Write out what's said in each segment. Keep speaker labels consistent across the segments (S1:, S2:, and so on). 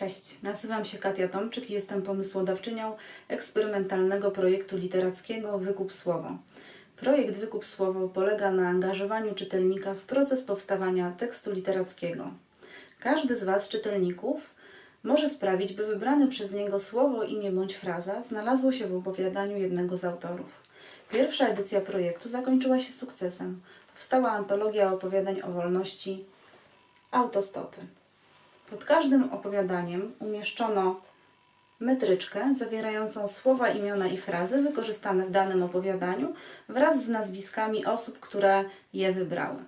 S1: Cześć, nazywam się Katia Tomczyk i jestem pomysłodawczynią eksperymentalnego projektu literackiego Wykup Słowo. Projekt Wykup Słowo polega na angażowaniu czytelnika w proces powstawania tekstu literackiego. Każdy z Was, czytelników, może sprawić, by wybrane przez niego słowo, imię bądź fraza znalazło się w opowiadaniu jednego z autorów. Pierwsza edycja projektu zakończyła się sukcesem. Powstała antologia opowiadań o wolności Autostopy. Pod każdym opowiadaniem umieszczono metryczkę zawierającą słowa, imiona i frazy wykorzystane w danym opowiadaniu wraz z nazwiskami osób, które je wybrały.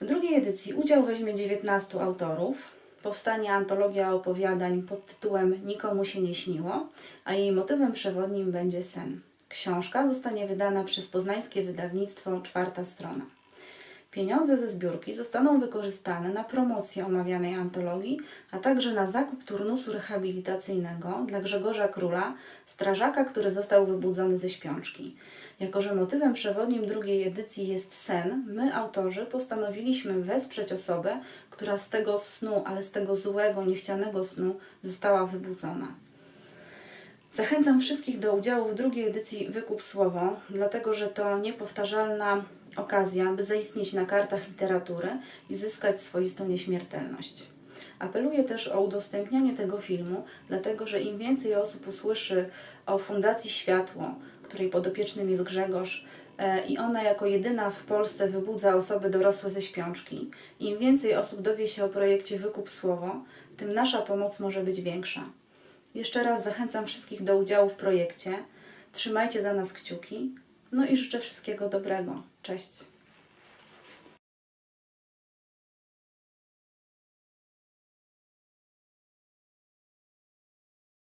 S1: W drugiej edycji udział weźmie 19 autorów. Powstanie antologia opowiadań pod tytułem Nikomu się nie śniło, a jej motywem przewodnim będzie sen. Książka zostanie wydana przez poznańskie wydawnictwo Czwarta Strona. Pieniądze ze zbiórki zostaną wykorzystane na promocję omawianej antologii, a także na zakup turnusu rehabilitacyjnego dla Grzegorza Króla, strażaka, który został wybudzony ze śpiączki. Jako, że motywem przewodnim drugiej edycji jest sen, my, autorzy, postanowiliśmy wesprzeć osobę, która z tego snu, ale z tego złego, niechcianego snu została wybudzona. Zachęcam wszystkich do udziału w drugiej edycji Wykup Słowo, dlatego że to niepowtarzalna okazja, by zaistnieć na kartach literatury i zyskać swoistą nieśmiertelność. Apeluję też o udostępnianie tego filmu, dlatego że im więcej osób usłyszy o Fundacji Światło, której podopiecznym jest Grzegorz, e, i ona jako jedyna w Polsce wybudza osoby dorosłe ze śpiączki, im więcej osób dowie się o projekcie Wykup Słowo, tym nasza pomoc może być większa. Jeszcze raz zachęcam wszystkich do udziału w projekcie. Trzymajcie za nas kciuki. No i życzę wszystkiego dobrego. Cześć.